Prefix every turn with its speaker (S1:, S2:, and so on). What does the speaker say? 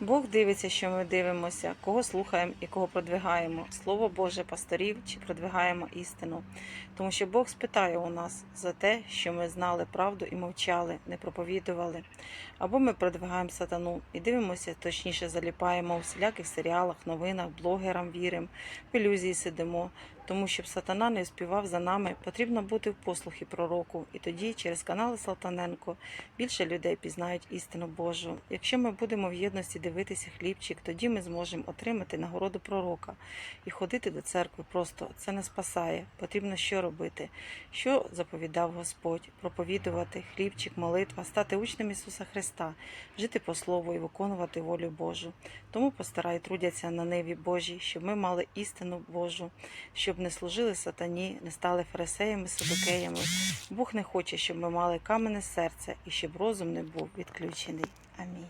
S1: Бог дивиться, що ми дивимося, кого слухаємо і кого продвигаємо. Слово Боже пасторів чи продвигаємо істину. Тому що Бог спитає у нас за те, що ми знали правду і мовчали, не проповідували. Або ми продвигаємо сатану і дивимося, точніше заліпаємо у всіляких серіалах, новинах, блогерам віримо, в ілюзії сидимо. Тому щоб сатана не співав за нами, потрібно бути в послухі пророку, і тоді через канали Салтаненко більше людей пізнають істину Божу. Якщо ми будемо в єдності дивитися хлібчик, тоді ми зможемо отримати нагороду пророка і ходити до церкви. Просто це не спасає. Потрібно що робити? Що заповідав Господь? Проповідувати хлібчик, молитва, стати учнем Ісуса Христа, жити по слову і виконувати волю Божу. Тому постарай трудяться на ниві Божій, щоб ми мали істину Божу, щоб не служили сатані, не стали фарисеями, садокеями. Бог не хоче, щоб ми мали каменне серце і щоб розум не був відключений. Амінь.